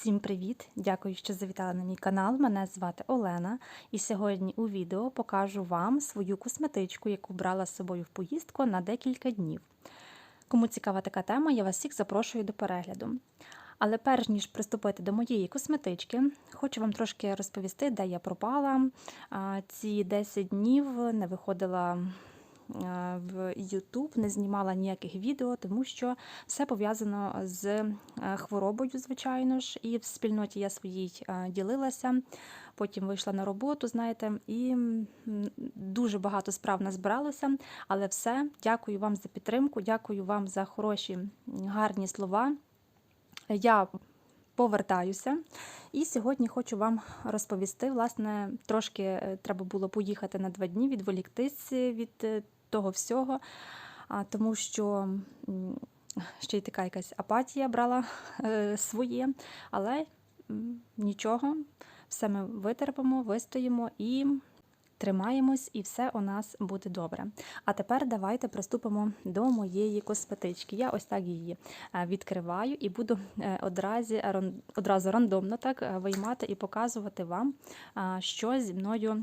Всім привіт! Дякую, що завітали на мій канал. Мене звати Олена, і сьогодні у відео покажу вам свою косметичку, яку брала з собою в поїздку на декілька днів. Кому цікава така тема, я вас всіх запрошую до перегляду. Але перш ніж приступити до моєї косметички, хочу вам трошки розповісти, де я пропала. Ці 10 днів не виходила в YouTube, не знімала ніяких відео, тому що все пов'язано з е, хворобою, звичайно ж, і в спільноті я своїй е, ділилася. Потім вийшла на роботу, знаєте, і дуже багато справ назбиралося. Але все, дякую вам за підтримку, дякую вам за хороші, гарні слова. Я повертаюся. І сьогодні хочу вам розповісти. Власне, трошки е, треба було поїхати на два дні, відволіктись від того всього, тому що ще й така якась апатія брала е, своє, але нічого, все ми витерпимо, вистоїмо і тримаємось, і все у нас буде добре. А тепер давайте приступимо до моєї косметички. Я ось так її е, відкриваю і буду е, одразу, рандомно так е, виймати і показувати вам, що зі мною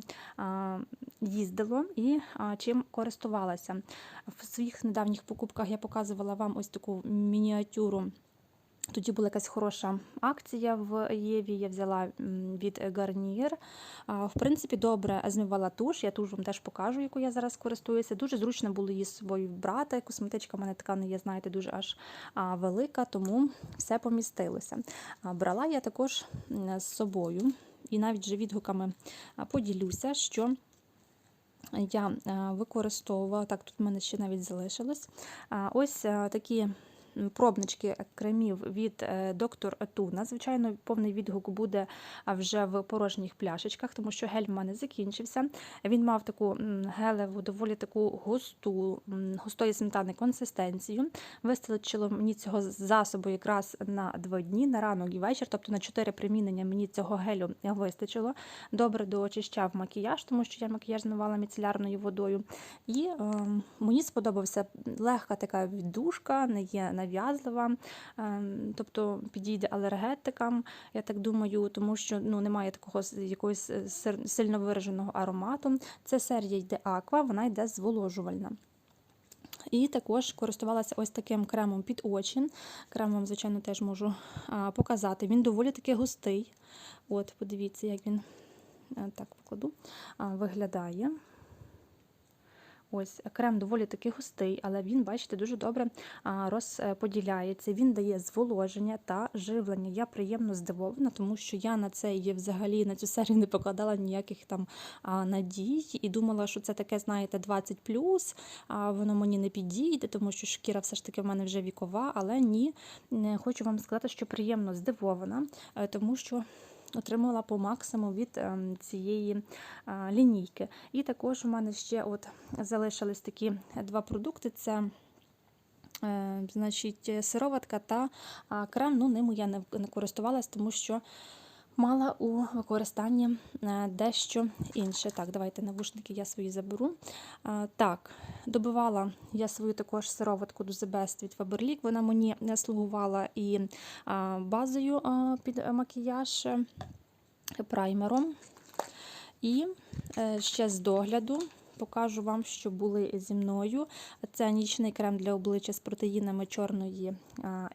їздило і чим користувалася. В своїх недавніх покупках я показувала вам ось таку мініатюру. Тоді була якась хороша акція в Єві. Я взяла від Garnier. В принципі, добре змивала туш. Я туш вам теж покажу, яку я зараз користуюся. Дуже зручно було її з собою брати. Косметичка в мене така не є, знаєте, дуже аж велика, тому все помістилося. Брала я також з собою і навіть вже відгуками поділюся, що. Я використовувала, так, тут в мене ще навіть залишилось. Ось такі пробнички кремів від е, доктор Туна. Звичайно, повний відгук буде вже в порожніх пляшечках, тому що гель в мене закінчився. Він мав таку гелеву, доволі таку густу, густої сметани консистенцію. Вистачило мені цього засобу якраз на два дні, на ранок і вечір, тобто на чотири примінення мені цього гелю вистачило. Добре доочищав макіяж, тому що я макіяж змивала міцелярною водою. І е, мені сподобався легка така віддушка, не є нав'язлива, е, тобто підійде алергетикам, я так думаю, тому що ну, немає такого якогось е, сильно вираженого аромату. Це серія йде Аква, вона йде зволожувальна. І також користувалася ось таким кремом під очі. Крем вам, звичайно, теж можу показати. Він доволі таки густий. От, подивіться, як він е, так покладу, виглядає. Ось крем доволі таки густий, але він, бачите, дуже добре розподіляється. Він дає зволоження та живлення. Я приємно здивована, тому що я на це є взагалі на цю серію не покладала ніяких там надій і думала, що це таке, знаєте, 20 а воно мені не підійде, тому що шкіра все ж таки в мене вже вікова, але ні. Не Хочу вам сказати, що приємно здивована, е, тому що отримала по максимуму від ем, цієї лінійки. І також у мене ще от залишились такі два продукти: це е, значить, сироватка та крем. Ну, ними я не користувалась, тому що. Мала у використанні е, дещо інше. Так, давайте навушники я свої заберу. Так, добивала я свою також сироватку до Best від Faberlic. Вона мені слугувала і базою під макіяж е, праймером. І е, ще з догляду покажу вам, що були зі мною. Це нічний крем для обличчя з протеїнами чорної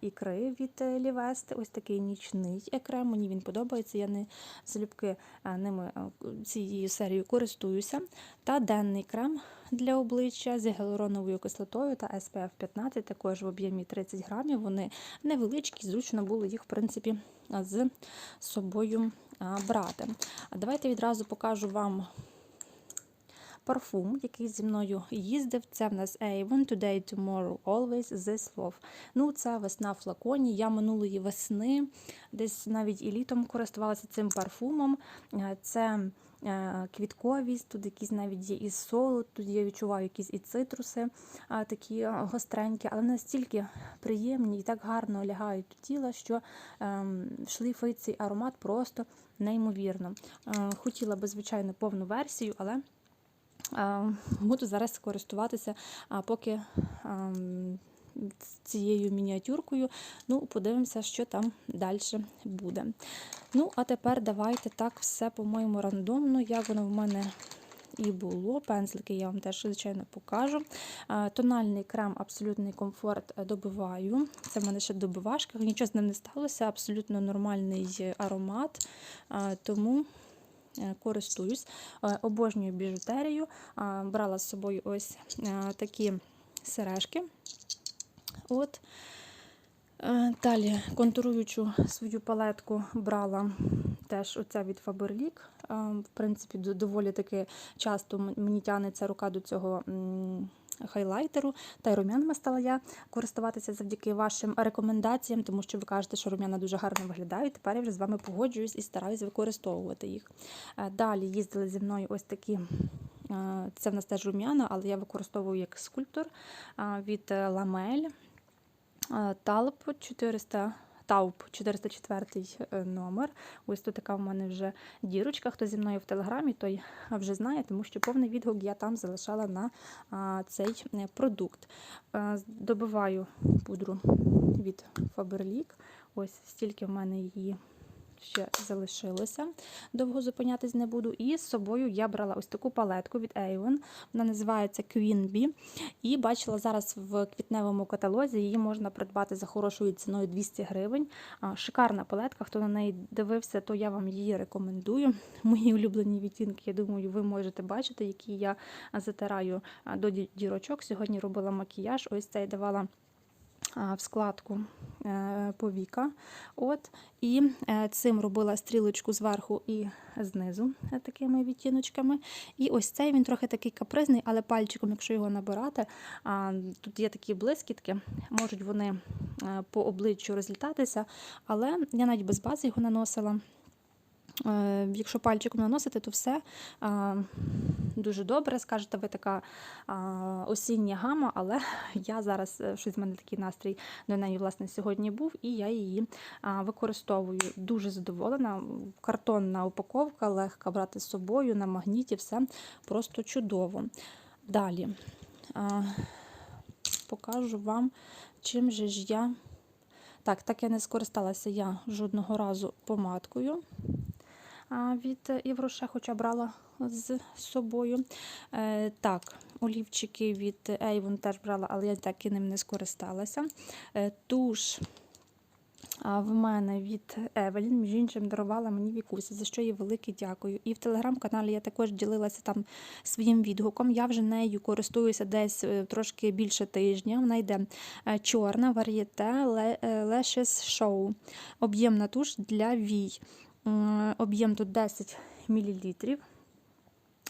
ікри від е, Лівести. Ось такий нічний е, крем. Мені він подобається. Я не залюбки ними а, цією серією користуюся. Та денний крем для обличчя з гіалуроновою кислотою та SPF 15, також в об'ємі 30 грамів. Вони невеличкі, зручно було їх, в принципі, з собою брати. Давайте відразу покажу вам парфум, який зі мною їздив. Це в нас Avon Today, Tomorrow, Always, This Love. Ну, це весна в флаконі. Я минулої весни, десь навіть і літом користувалася цим парфумом. Е, Це е, квітковість, тут якісь навіть є і солод, тут я відчуваю якісь і цитруси, такі е, гостренькі, але настільки приємні і так гарно лягають тіла, що ем, цей аромат просто неймовірно. Хотіла би, звичайно, повну версію, але Буду зараз користуватися, поки цією мініатюркою. Ну, подивимося, що там далі буде. Ну, а тепер давайте так все, по-моєму, рандомно, як воно в мене і було. Пензлики я вам теж, звичайно, покажу. Тональний крем абсолютний комфорт добиваю. Це в мене ще добивашка, нічого з ним не сталося, абсолютно нормальний аромат. Тому користуюсь. Е, Обожнюю біжутерію. Е, Брала з собою ось е, такі сережки. От. Е, Далі контуруючу свою палетку брала теж оця від Faberlic. Е, В принципі, доволі таки часто мені тягнеться рука до цього хайлайтеру. Та й рум'янами стала я користуватися завдяки вашим рекомендаціям, тому що ви кажете, що рум'яна дуже гарно виглядають. Тепер я вже з вами погоджуюсь і стараюсь використовувати їх. Е, Далі їздили зі мною ось такі. е, Це в нас теж рум'яна, але я використовую як скульптор е, від Ламель. Талп 400, Тауп 404 е, номер. Ось тут така в мене вже дірочка. Хто зі мною в телеграмі, той вже знає, тому що повний відгук я там залишала на цей е, продукт. Е, Добиваю пудру від Faberlic. Ось стільки в мене її ще залишилося. Довго зупинятись не буду. І з собою я брала ось таку палетку від Avon. Вона називається Queen Bee. І бачила зараз в квітневому каталозі, її можна придбати за хорошою ціною 200 гривень. Шикарна палетка. Хто на неї дивився, то я вам її рекомендую. Мої улюблені відтінки, я думаю, ви можете бачити, які я затираю до дірочок. Сьогодні робила макіяж. Ось цей давала в складку е, повіка. От, і е, цим робила стрілочку зверху і знизу е, такими відтіночками. І ось цей він трохи такий капризний, але пальчиком, якщо його набирати, тут є такі блискітки, можуть вони е, по обличчю розлітатися, але я навіть без бази його наносила. Е, Якщо пальчиком наносити, то все дуже добре. Скажете, ви така осіння гама, але я зараз е, щось в мене такий настрій до неї власне сьогодні був, і я її використовую. Дуже задоволена. Картонна упаковка, легка брати з собою на магніті, все просто чудово. Далі покажу вам, чим же ж я. Так, так я не скористалася я жодного разу помадкою від Євроше, хоча брала з собою. Е, так, олівчики від Avon теж брала, але я так і ним не скористалася. Е, туш в мене від Евелін, між іншим, дарувала мені Вікуся, за що їй велике дякую. І в телеграм-каналі я також ділилася там своїм відгуком. Я вже нею користуюся десь е, трошки більше тижня. Вона йде чорна, вар'єте, Lashes Show. Об'ємна туш для вій. М, Об'єм тут 10 мл.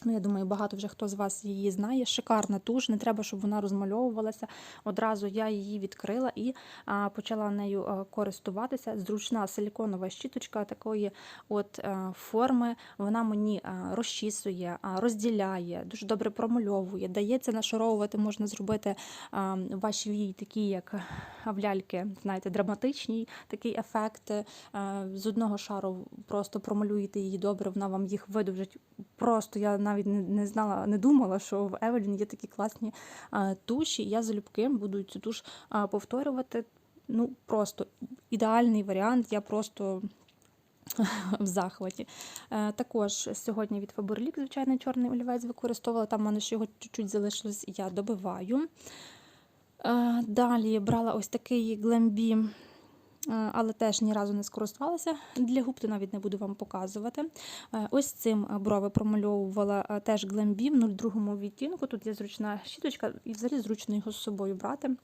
Ну, я думаю, багато вже хто з вас її знає. Шикарна туш, не треба, щоб вона розмальовувалася. Одразу я її відкрила і а, почала нею а, користуватися. Зручна силіконова щіточка такої от а, форми. Вона мені а, розчісує, а, розділяє, дуже добре промальовує. Дається нашаровувати, можна зробити а, ваші вії, такі як в ляльки, знаєте, драматичні, такий ефект. Е, З одного шару просто промалюєте її добре, вона вам їх видовжить. Просто я навіть не, знала, не думала, що в Евелін є такі класні туші. Я залюбки буду цю туш повторювати. Ну, просто ідеальний варіант. Я просто в захваті. Е, Також сьогодні від Faberlic, звичайно, чорний олівець використовувала. Там в мене ще його чуть-чуть залишилось, я добиваю. Е, Далі брала ось такий е, але теж ні разу не скористувалася для губ, то навіть не буду вам показувати. Е, Ось цим брови промальовувала е, теж глембі в 02 відтінку. Тут є зручна щіточка, і взагалі зручно його з собою брати.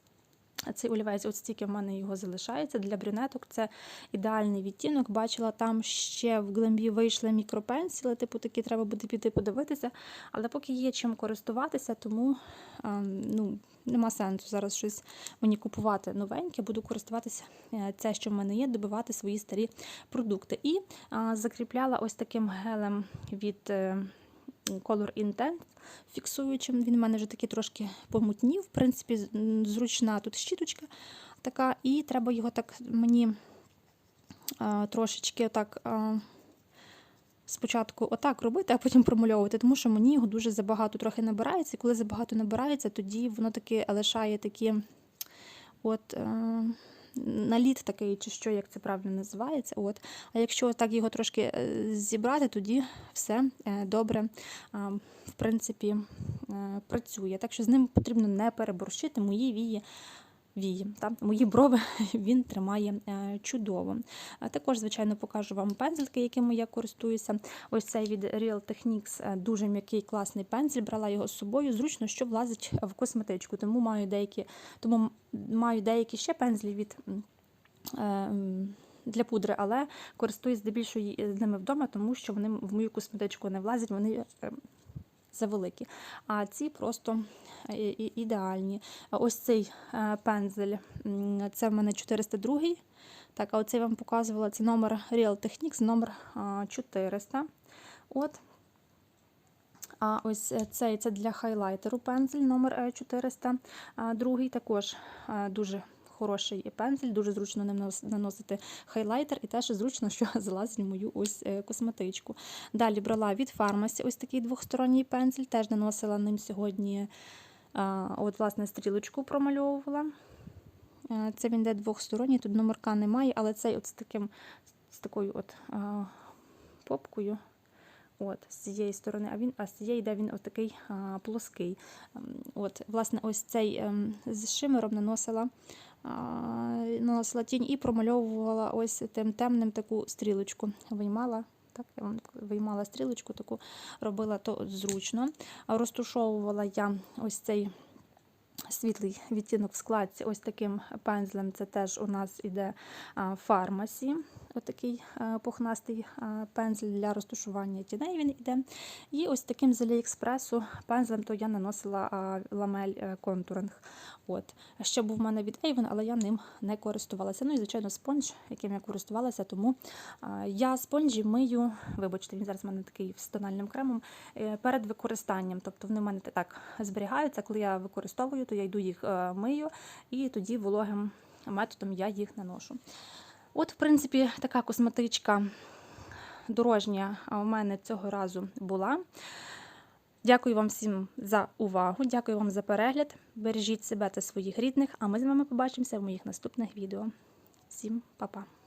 Цей олівець, от стільки в мене його залишається. Для брюнеток це ідеальний відтінок. Бачила, там ще в глембі вийшли мікропенсіли, типу такі треба буде піти подивитися. Але поки є чим користуватися, тому ем, ну, нема сенсу зараз щось мені купувати новеньке. Буду користуватися е, це, що в мене є, добивати свої старі продукти. І а, закріпляла ось таким гелем від. е, Color Intense фіксуючим. Він в мене вже такий трошки помутнів. В принципі, зручна тут щіточка така, і треба його так мені а, трошечки так. А, Спочатку отак робити, а потім промальовувати, тому що мені його дуже забагато трохи набирається. І коли забагато набирається, тоді воно таки лишає такі от, е, наліт такий, чи що, як це правильно називається. От. А якщо так його трошки е, зібрати, тоді все е, добре в принципі, е, працює. Так що з ним потрібно не переборщити мої вії. Вії, мої брови він тримає е, чудово. Також, звичайно, покажу вам пензлики, якими я користуюся. Ось цей від Real Techniques е, дуже м'який, класний пензель. Брала його з собою. Зручно, що влазить в косметичку. Тому маю деякі, тому маю деякі ще пензлі від. е, Для пудри, але користуюсь здебільшого ними вдома, тому що вони в мою косметичку не влазять, вони е, завеликі. А ці просто е, ідеальні. Ось цей е, пензель, це в мене 402. Так, а оцей вам показувала це номер Real Techniques, номер 400. От. А ось е, цей це для хайлайтеру пензель номер е, 400. Другий також дуже хороший пензель, дуже зручно ним наносити хайлайтер, і теж зручно, що залазить в мою ось е, косметичку. Далі брала від фармасі ось такий двохсторонній пензель, теж наносила ним сьогодні. От, власне, стрілочку промальовувала. Е, Це він йде двохсторонній, тут номерка немає, але цей от з таким з такою от а, попкою. От, з цієї сторони, а він, а з цієї йде він отакий а, плоский. Ем, От, власне, ось цей ем, з шимером наносила, а, наносила тінь і промальовувала ось тим темним таку стрілочку. Виймала. Так, я вам виймала стрілочку, таку робила то зручно. Розтушовувала я ось цей світлий відтінок в складці ось таким пензлем. Це теж у нас іде фармасі. Отакий пухнастий а, пензель для розташування тіней він йде. І ось таким з Аліекспресу пензлем то я наносила ламель е, контуринг. От. Ще був в мене від Avon, але я ним не користувалася. Ну і, звичайно, спонж, яким я користувалася, тому я спонжі мию, вибачте, він зараз в мене такий з тональним кремом, е, перед використанням. Тобто вони в мене так зберігаються. Коли я використовую, то я йду їх е, мию, і тоді вологим методом я їх наношу. От, в принципі, така косметичка дорожня у мене цього разу була. Дякую вам всім за увагу, дякую вам за перегляд. Бережіть себе та своїх рідних, а ми з вами побачимося в моїх наступних відео. Всім па-па!